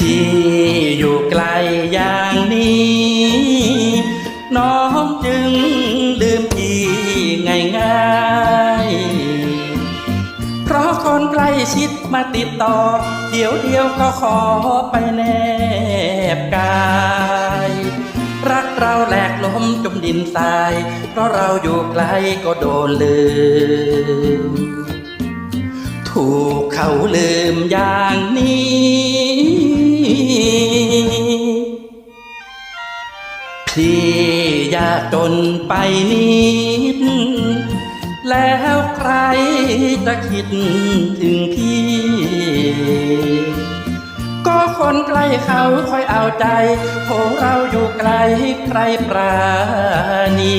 พี่อยู่ไกลอย่างนี้ น้องจึงลืมพี่ง่ายๆเพราะคนใกล้ชิดมาติดต่อ เดี๋ยวเดียวก็ขอไปแนบกาย รักเราแหลกล้มจมดินทราย เพราะเราอยู่ไกลก็โดนลืม ถูกเขาลืมอย่างนี้ จนไปนิด แล้วใครจะคิดถึงพี่ ก็คนใกล้เขาคอยเอาใจโหเราอยู่ไกลใครปราณี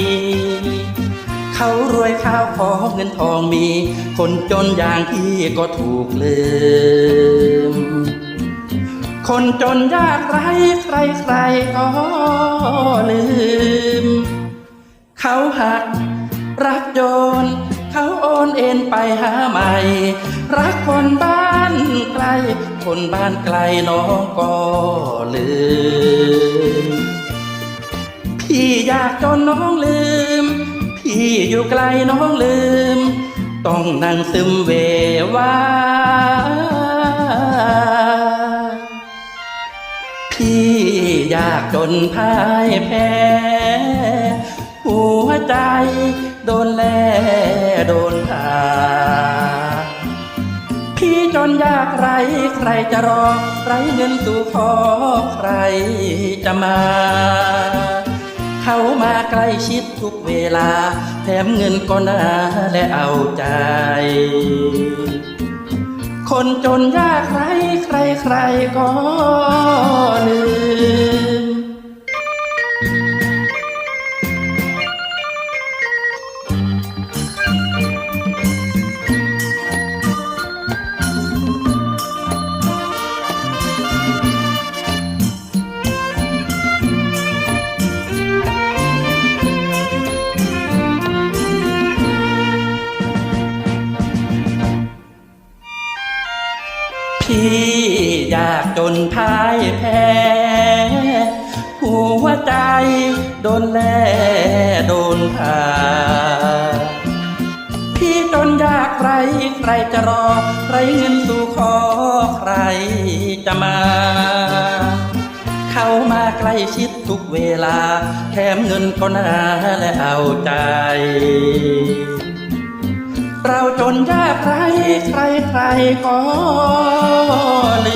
เขารวยข้าวของเงินทองมี คนจนอย่างพี่ก็ถูกลืมคนจนยากไรใครใคร เขาหัก รักโยน เขาโอนเอ็นไปหาใหม่ รักคนบ้านไกล คนบ้านไกลน้องก็ลืม พี่อยากจนน้องลืม พี่อยู่ไกลน้องลืม ต้องนั่งซึมเววาพี่อยากจนพ่ายแพ้ ใจ โดนแลโดนผ่าพี่จนยากไรใครจะรอไรเงินสู่ขอใครจะมา เขามาใกล้ชิดทุกเวลา แถมเงินก็น่าและเอาใจคนจนยากไรใครใครก็ลื พี่อยากจนพ่ายแพ้หัวใจโดนแล่โดนผ่าพี่จนยากไรใครจะรอไรเงินสู่ขอใครจะมา เข้ามาใกล้ชิดทุกเวลา แถมเงินก็น่าและเอาใจ เราจนยากไรใครใครก็เลื